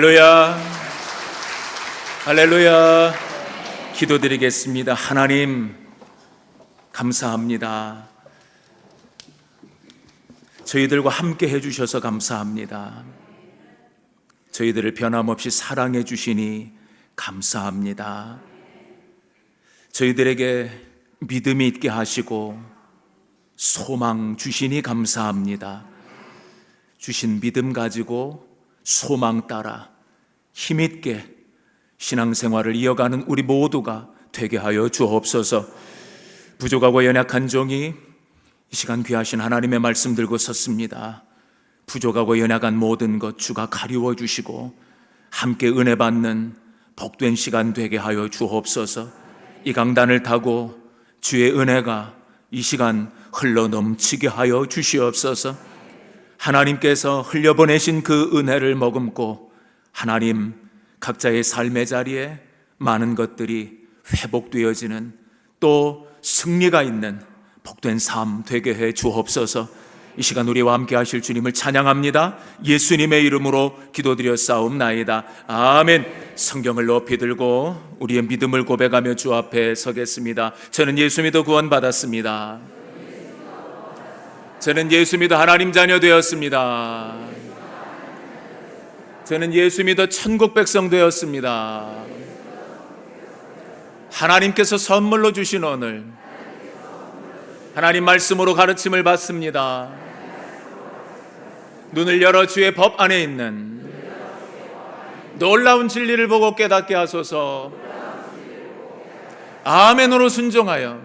할렐루야. 할렐루야. 기도드리겠습니다. 하나님, 감사합니다. 저희들과 함께 해주셔서 감사합니다. 저희들을 변함없이 사랑해 주시니 감사합니다. 저희들에게 믿음이 있게 하시고 소망 주시니 감사합니다. 주신 믿음 가지고 소망 따라 힘있게 신앙생활을 이어가는 우리 모두가 되게 하여 주옵소서. 부족하고 연약한 종이 이 시간 귀하신 하나님의 말씀 들고 섰습니다. 부족하고 연약한 모든 것 주가 가리워 주시고 함께 은혜 받는 복된 시간 되게 하여 주옵소서. 이 강단을 타고 주의 은혜가 이 시간 흘러 넘치게 하여 주시옵소서. 하나님께서 흘려보내신 그 은혜를 머금고 하나님 각자의 삶의 자리에 많은 것들이 회복되어지는 또 승리가 있는 복된 삶 되게 해 주옵소서. 이 시간 우리와 함께 하실 주님을 찬양합니다. 예수님의 이름으로 기도드려 싸움나이다. 아멘. 성경을 높이 들고 우리의 믿음을 고백하며 주 앞에 서겠습니다. 저는 예수 믿어 구원받았습니다. 저는 예수 믿어 하나님 자녀 되었습니다. 저는 예수 믿어 천국 백성 되었습니다. 하나님께서 선물로 주신 오늘 하나님 말씀으로 가르침을 받습니다. 눈을 열어 주의 법 안에 있는 놀라운 진리를 보고 깨닫게 하소서. 아멘으로 순종하여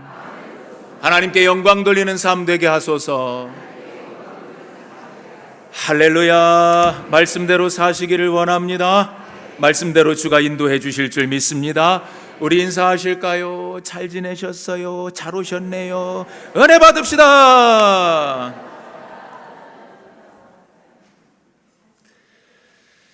하나님께 영광 돌리는 삶 되게 하소서. 할렐루야. 말씀대로 사시기를 원합니다. 말씀대로 주가 인도해 주실 줄 믿습니다. 우리 인사하실까요? 잘 지내셨어요? 잘 오셨네요. 은혜 받읍시다.